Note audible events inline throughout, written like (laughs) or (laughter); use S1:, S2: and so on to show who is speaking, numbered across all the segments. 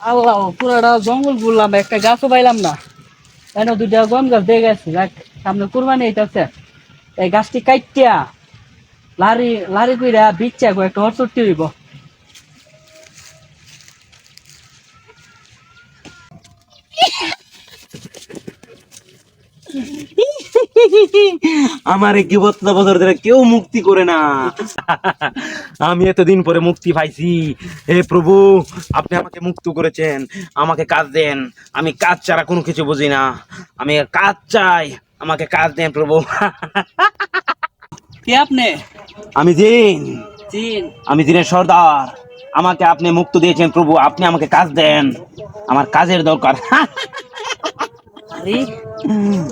S1: আল্লাহ, পুরাটা জঙ্গল ঘুরলাম, একটা গাছও পাইলাম না। কেন দুইটা গম গাছ দিয়ে গেছে? যাক, সামনে কুরবানি এইটাছে এই গাছটি কাইটিয়া। লারি লারি কইরা বিচ্ছা গো, একটা হরচটি হইব। (laughs)
S2: আমার এই বছর বছর ধরে কেউ মুক্তি করে না। আমি এতদিন পরে মুক্তি পাইছি। হে প্রভু আপনি আমাকে মুক্ত করেছেন আমাকে কাজ দেন। আমি কাজ ছাড়া কোনো কিছু বুঝি না। আমি কাজ চাই আমাকে কাজ দেন প্রভু।
S1: কে আপনি?
S2: আমি জিন।
S1: চিন
S2: আমি দিনের সর্দার। আমাকে আপনি মুক্ত দিয়েছেন প্রভু আপনি আমাকে কাজ দেন। আমার কাজের দরকার।
S1: আরে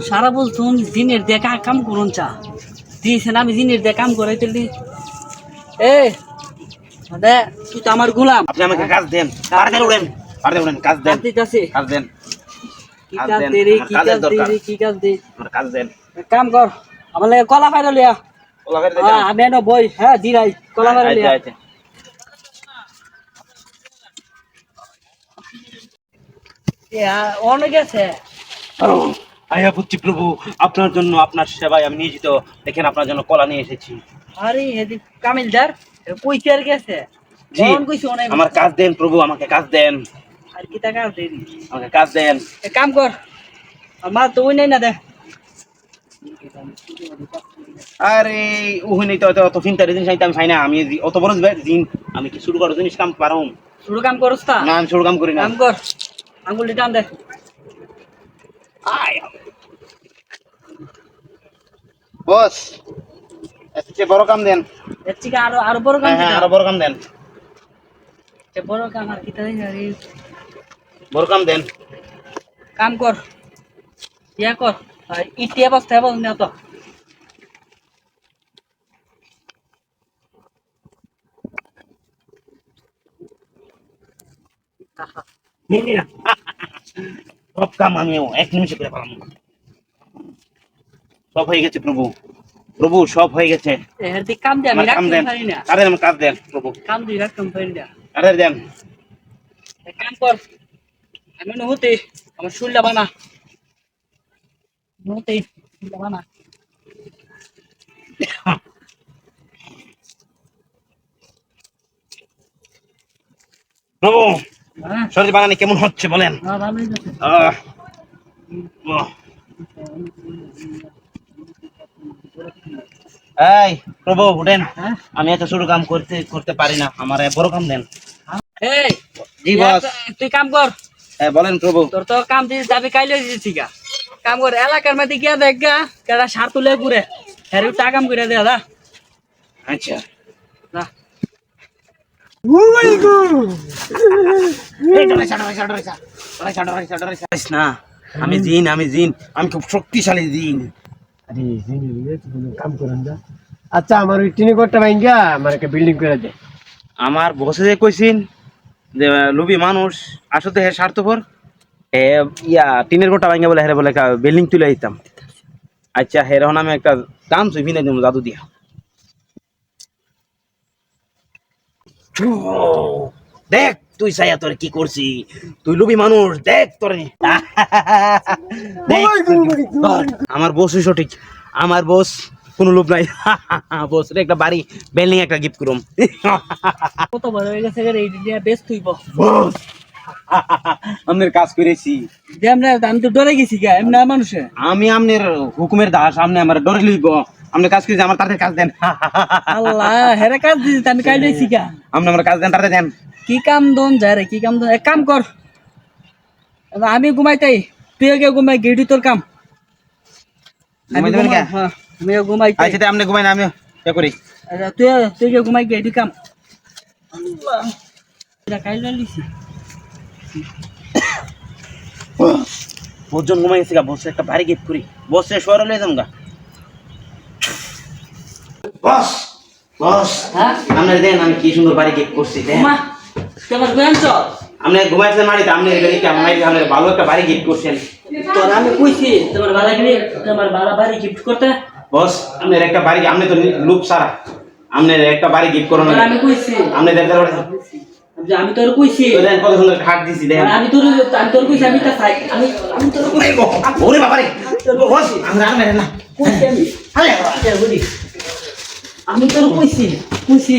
S1: সারা বলছুন দিনের দেখা কাম করুন চা। দিয়েছেন আমি দিনের দিয়ে কাম করাই তুলি এ দে তুই তো আমার গোলাম।
S2: আপনি আমাকে কাজ দেন। পারদের উড়েন। পারদের উড়েন। কাজ দেন।
S1: কাজ দিতেছি।
S2: কাজ দেন।
S1: কি
S2: কাজ
S1: দে রে কি কাজ দে রে কি কাজ দে।
S2: আমার কাজ দেন।
S1: কাম কর আমার লাগে কলা ফাইল লিয়া।
S2: করে
S1: হ্যাঁ আমি এনো বই হ্যাঁ জিরাই কলা ফাইল লিয়া। অনেক আছে।
S2: আয়া বুঝছি প্রভু আপনার জন্য আপনার সেবায় আমি নিয়োজিত। দেখেন আপনার জন্য কলা নিয়ে এসেছি।
S1: আরে কামিলদার আর গেছে?
S2: জি আমার কাজ দেন প্রভু আমাকে কাজ দেন।
S1: আর কি তা কাজ দেরি
S2: আমাকে কাজ দেন।
S1: কাম কর আমার তো ওই নাই না দে।
S2: আরে উহি নেই তো অত চিন্তার জিনিস আমি পাই না। আমি অত বড় দিন আমি কি শুরু করার জিনিস কাম পারো
S1: শুরু কাম করস
S2: না আমি শুরু কাম করি না।
S1: কাম কর আঙ্গুলি টান দে।
S2: বস এসে বড় কাম দেন।
S1: এর আরও আরও বড় কাম
S2: হ্যাঁ হ্যাঁ আরও বড় কাম দেন।
S1: এ বড় কাম আর কি তাই আরে
S2: বড় কাম দেন।
S1: কাম কর। ইয়া কর। ইটি অবস্থা বল না তো।
S2: সব কাম আমি এক নিমিষে করে পালাম সব হয়ে গেছে প্রভু। প্রভু সব হয়ে গেছে।
S1: কাম
S2: কাম দেন। আমার কাজ দেন প্রভু?
S1: কাম দিয়ে রাখতে পারি না।
S2: কাদের দেন?
S1: কাম কর। আমি নহতে আমার শুনলা বানা। নহতে বানা।
S2: প্রভু শরীর বানানি কেমন হচ্ছে বলেন?
S1: হ্যাঁ, আছে।
S2: এই প্রভু উঠেন।
S1: হ্যাঁ?
S2: আমি এত ছোট কাম করতে করতে পারি না। আমার বড় কাম দেন।
S1: এই
S2: জি বস।
S1: তুই কাম কর।
S2: হ্যাঁ বলেন প্রভু।
S1: তোর তো কাম দিয়ে যাবি কাইলে দিয়েছি গা। কাম কর এলাকার মধ্যে গিয়া দেখ গা কেডা সার তুলে ঘুরে হ্যাঁ টা কাম করে দে দা
S2: আচ্ছা।
S1: দা
S2: না আমি জিন আমি জিন আমি খুব শক্তিশালী জিন।
S3: আরে জিনি কাম করেন না। আচ্ছা আমার ওই টিনি ঘরটা ভাঙ্গা আমার একটা বিল্ডিং করে দে।
S2: আমার বসে যে কইছিন যে লুবি মানুষ আসলে হে স্বার্থপর। হে ইয়া টিনের গোটা ভাঙে বলে হেরে বলে বিল্ডিং তুলে দিতাম। আচ্ছা হের এখন আমি একটা দাম চুই ভিনে দিব জাদু দিয়া। দেখ তুই সাইয়া তোর কি করছি? তুই লুবি মানুষ দেখ তোর। আমার বসই সঠিক। আমার বস কোনো লোভ নাই। (laughs) বস রে একটা বাড়ি বিল্ডিং একটা গিফট করুম। (laughs)
S1: কত বড় হয়ে গেছে রে এই দিয়া বেশ তুই
S2: বস। (laughs) আমাদের কাজ করেছি।
S1: যে আমরা আমি তো ডরে গেছি গা এমনি মানুষে।
S2: আমি আমনের হুকুমের দাস আপনি আমার ডরে লইব। আপনি কাজ করেছি আমার তাড়াতাড়ি কাজ দেন।
S1: আল্লাহ হেরে কাজ দিছি আমি কাইলে আইছি গা
S2: আপনি আমার কাজ দেন তাড়াতাড়ি দেন।
S1: কি কাম দন যায় রে কি কাম দন? এক কাম কর। আমি ঘুমাইতাই তুই আগে ঘুমাই গেডি তোর কাম। আমি
S2: ঘুমাই দেবেন
S1: ঘুমাই
S2: কে?
S1: হ্যাঁ আমি
S2: আচ্ছা আপনি ঘুমাই না আমি ইয়ে করি।
S1: আচ্ছা তুই তুই আগে ঘুমাই গেডি কাম। আল্লাহ। এটা
S2: ঘুমাই গেছে গা বসে একটা বাড়ি গিফট করি। বসে শহরে লয়ে যাম গা বস বস।
S1: হ্যাঁ?
S2: আপনি দেন আমি কি সুন্দর বাড়ি গিফট করছি দেন।
S1: আমার গুয়াঞ্চ
S2: আপনি ঘুমাইছেন মারিতে আপনি এখানে কি আমার আপনি ভালো একটা বাড়ি গিফট করছেন?
S1: তোর আমি কইছি তোমার বালা গিয়ে তোমার বালা বাড়ি গিফট করতে।
S2: বস আপনার একটা বাড়ি আপনি তো লুপ সারা। আপনার একটা বাড়ি গিফট করুন
S1: আমি কইছি।
S2: আপনি দেখতে পারেন
S1: আমি- আমি তোর কইছি।
S2: তো দেন কত সুন্দর হাত দিছি দেন।
S1: আমি তোর আমি তোর কইছি আমি তা চাই আমি আমি তোর কইছি
S2: ওরে বাবারে। বস আমি রাগ মেরে না।
S1: কইছি আমি।
S2: আরে
S1: বুঝি। আমি তোর কইছি কইছি